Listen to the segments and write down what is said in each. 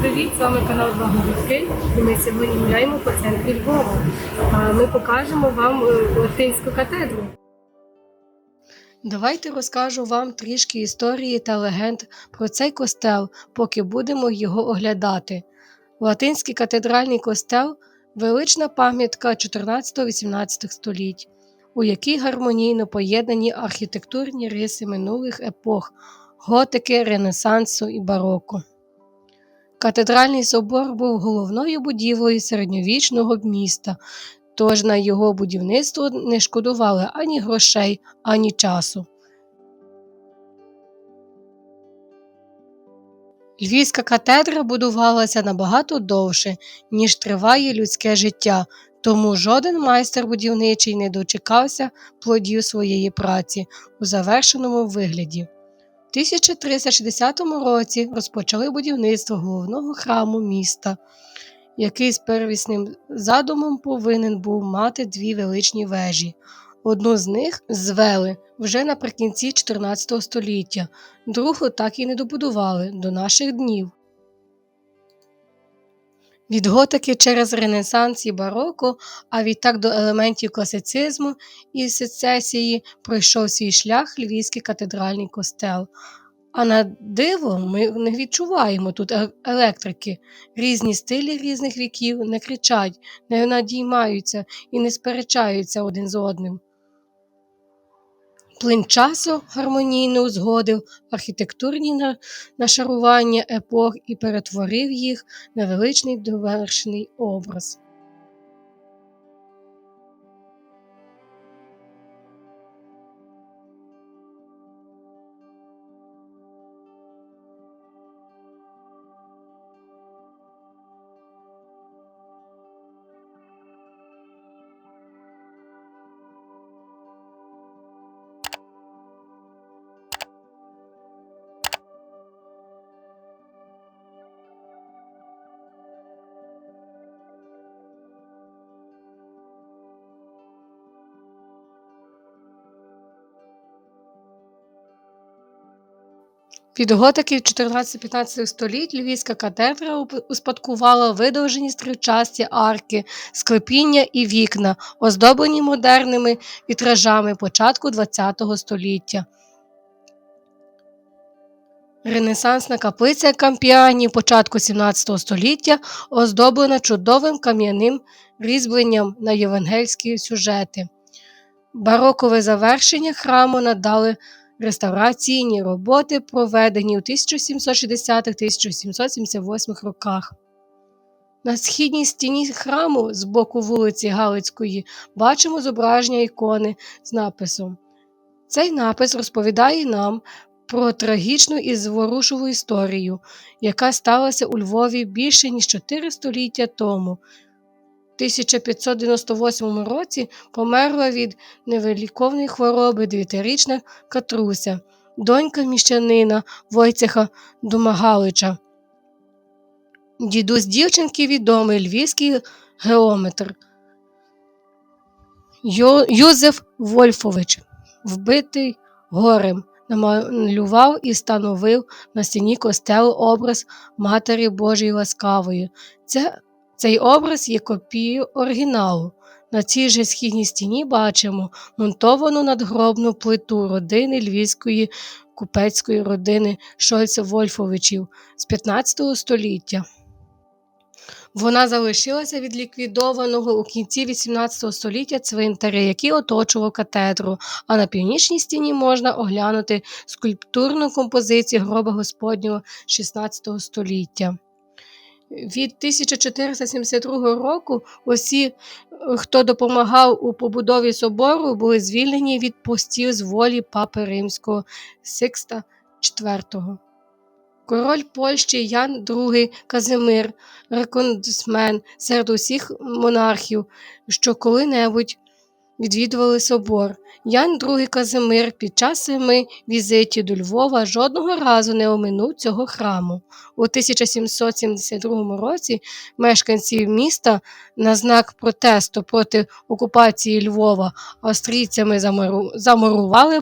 Привіт, з вами канал Благовістки. І ми сьогодні гуляємо по центрі Львова. Ми покажемо вам е, Латинську катедру. Давайте розкажу вам трішки історії та легенд про цей костел, поки будемо його оглядати. Латинський катедральний костел велична пам'ятка 14-18 століть, у якій гармонійно поєднані архітектурні риси минулих епох готики, ренесансу і бароко. Катедральний собор був головною будівлею середньовічного міста, тож на його будівництво не шкодували ані грошей, ані часу. Львівська катедра будувалася набагато довше, ніж триває людське життя, тому жоден майстер будівничий не дочекався плодів своєї праці у завершеному вигляді. У 1360 році розпочали будівництво головного храму міста, який з первісним задумом повинен був мати дві величні вежі. Одну з них звели вже наприкінці 14 століття, другу так і не добудували до наших днів. Від готики через Ренесанс і бароко, а відтак до елементів класицизму і сецесії пройшов свій шлях Львівський катедральний костел. А на диво ми не відчуваємо тут е- електрики. Різні стилі різних віків не кричать, не надіймаються і не сперечаються один з одним. Плин часу гармонійно узгодив архітектурні на- нашарування епох і перетворив їх на величний довершений образ. Від готики 14-15 століть Львівська катедра успадкувала видовжені стрільчасті арки, склепіння і вікна, оздоблені модерними вітражами початку ХХ століття. Ренесансна каплиця Кампіані початку 17 століття оздоблена чудовим кам'яним різьбленням на євангельські сюжети. Барокове завершення храму надали реставраційні роботи, проведені у 1760-1778 роках. На східній стіні храму з боку вулиці Галицької бачимо зображення ікони з написом. Цей напис розповідає нам про трагічну і зворушливу історію, яка сталася у Львові більше ніж 4 століття тому. У 1598 році померла від невиліковної хвороби дев'ятирічна Катруся, донька міщанина Войцеха Домагалича. Дідусь дівчинки відомий львівський геометр Йо- Юзеф Вольфович, вбитий горем, намалював і встановив на стіні костелу образ Матері Божої Ласкавої. Це, цей образ є копією оригіналу. На цій же східній стіні бачимо монтовану надгробну плиту родини львівської купецької родини Шольца Вольфовичів з 15 століття. Вона залишилася від ліквідованого у кінці 18 століття цвинтаря, який оточував катедру, а на північній стіні можна оглянути скульптурну композицію гроба Господнього 16 століття. Від 1472 року усі, е, хто допомагав у побудові собору, були звільнені від постів з волі папи римського Сикста IV. Король Польщі Ян II Казимир, рекордсмен серед усіх монархів, що коли-небудь відвідували собор. Ян II Казимир під час семи візитів до Львова жодного разу не оминув цього храму. У 1772 році мешканці міста на знак протесту проти окупації Львова австрійцями замурували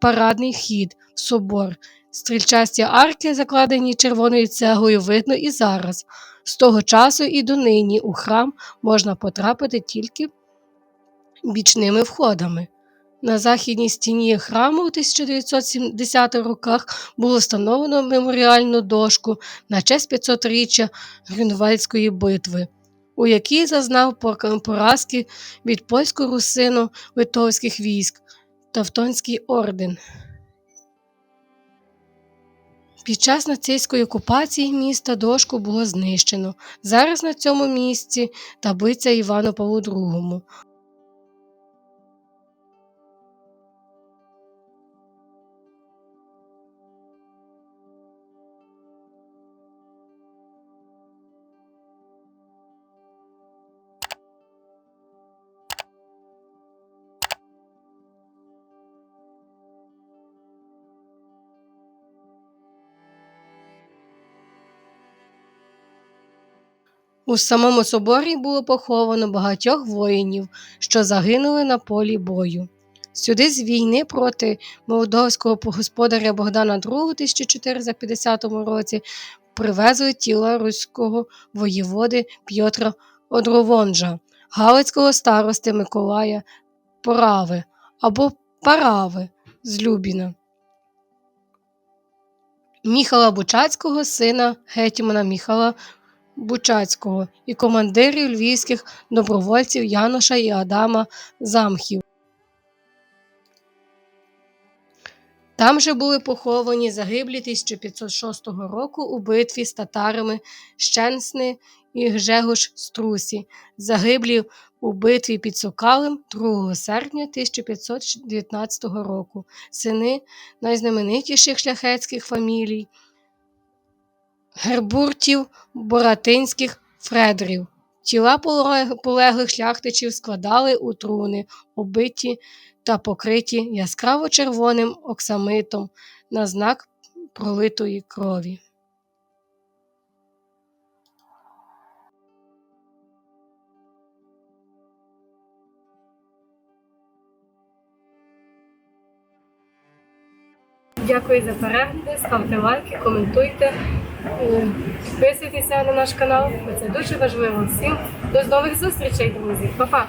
парадний вхід в собор. Стрільчасті арки, закладені червоною цеглою, видно і зараз. З того часу і донині у храм можна потрапити тільки бічними входами. На західній стіні храму у 1970 роках було встановлено меморіальну дошку на честь 500-річчя Грюнвальдської битви, у якій зазнав поразки від польсько-русино-литовських військ Тавтонський орден. Під час нацистської окупації міста дошку було знищено. Зараз на цьому місці таблиця Івану Павлу II. У самому соборі було поховано багатьох воїнів, що загинули на полі бою. Сюди з війни проти молдовського господаря Богдана II у 1450 році привезли тіла руського воєводи П'єтра Одровонжа, галицького старости Миколая Порави або Парави з Любіна. Міхала Бучацького, сина гетьмана Міхала Бучацького і командирів львівських добровольців Яноша і Адама Замхів. Там же були поховані загиблі 1506 року у битві з татарами Щенсни і Гжегош Струсі, загиблі у битві під Сокалем 2 серпня 1519 року, сини найзнаменитіших шляхетських фамілій Гербуртів, Боратинських, Фредрів. Тіла полеглих шляхтичів складали у труни, оббиті та покриті яскраво червоним оксамитом на знак пролитої крові. Дякую за перегляди, ставте лайки, коментуйте, е, підписуйтеся на наш канал. Це дуже важливо всім. До нових зустрічей, друзі. Па-па!